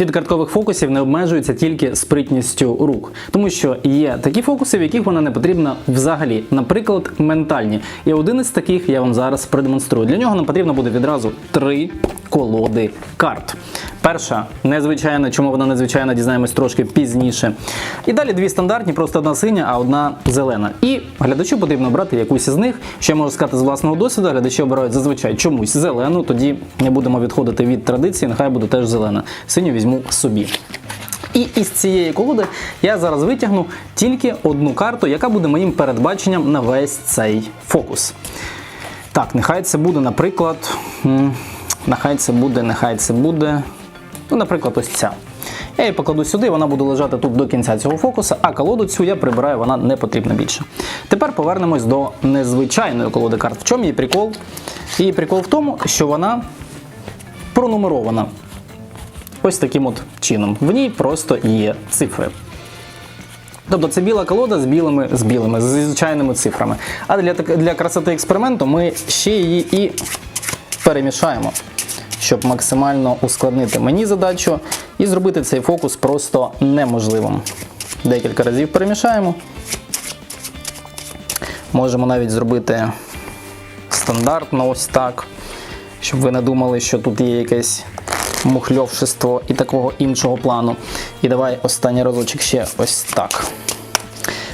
Світ карткових фокусів не обмежується тільки спритністю рук, тому що є такі фокуси, в яких вона не потрібна взагалі, наприклад, ментальні. І один із таких я вам зараз продемонструю. Для нього нам потрібно буде відразу три колоди карт. Перша незвичайна, чому вона незвичайна, дізнаємось трошки пізніше. І далі дві стандартні, просто одна синя, а одна зелена. І глядачу потрібно обрати якусь із них. Що я можу сказати з власного досвіду, глядачі обирають зазвичай чомусь зелену, тоді не будемо відходити від традиції, нехай буде теж зелена. Синю візьму собі. І із цієї колоди я зараз витягну тільки одну карту, яка буде моїм передбаченням на весь цей фокус. Так, нехай це буде, наприклад. Нехай це буде, нехай це буде. Ну, наприклад, ось ця. Я її покладу сюди, вона буде лежати тут до кінця цього фокуса, а колоду цю я прибираю, вона не потрібна більше. Тепер повернемось до незвичайної колоди карт. В чому її прикол? Її прикол в тому, що вона пронумерована. Ось таким от чином. В ній просто є цифри. Тобто це біла колода з білими, з білими, з звичайними цифрами. А для, для красоти експерименту ми ще її і перемішаємо, щоб максимально ускладнити мені задачу і зробити цей фокус просто неможливим. Декілька разів перемішаємо. Можемо навіть зробити стандартно ось так, щоб ви не думали, що тут є якесь мухльовшество і такого іншого плану. І давай останній разочок ще ось так.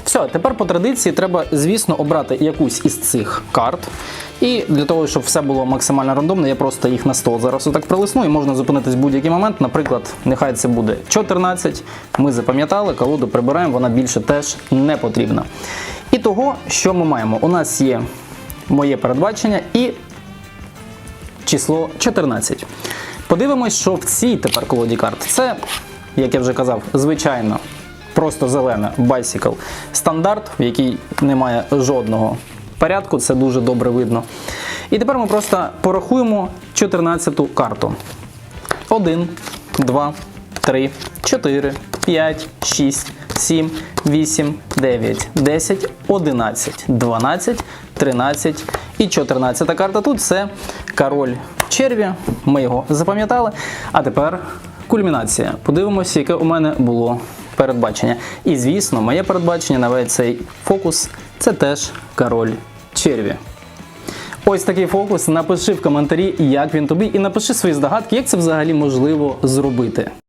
Все, тепер по традиції треба, звісно, обрати якусь із цих карт. І для того, щоб все було максимально рандомно, я просто їх на стол зараз отак прилисну і можна зупинитись в будь-який момент. Наприклад, нехай це буде 14. Ми запам'ятали, колоду прибираємо, вона більше теж не потрібна. І того, що ми маємо? У нас є моє передбачення і число 14. Подивимось, що в цій тепер колоді карт. Це, як я вже казав, звичайно, просто зелена Bicycle стандарт, в якій немає жодного порядку, це дуже добре видно. І тепер ми просто порахуємо 14-ту карту. 1, 2, 3, 4, 5, 6, 7, 8, 9, 10, 11, 12, 13 і 14 карта. Тут це король черві. Ми його запам'ятали. А тепер кульмінація. Подивимося, яке у мене було передбачення. І звісно, моє передбачення на весь цей фокус це теж король черві. Ось такий фокус. Напиши в коментарі, як він тобі, і напиши свої здогадки, як це взагалі можливо зробити.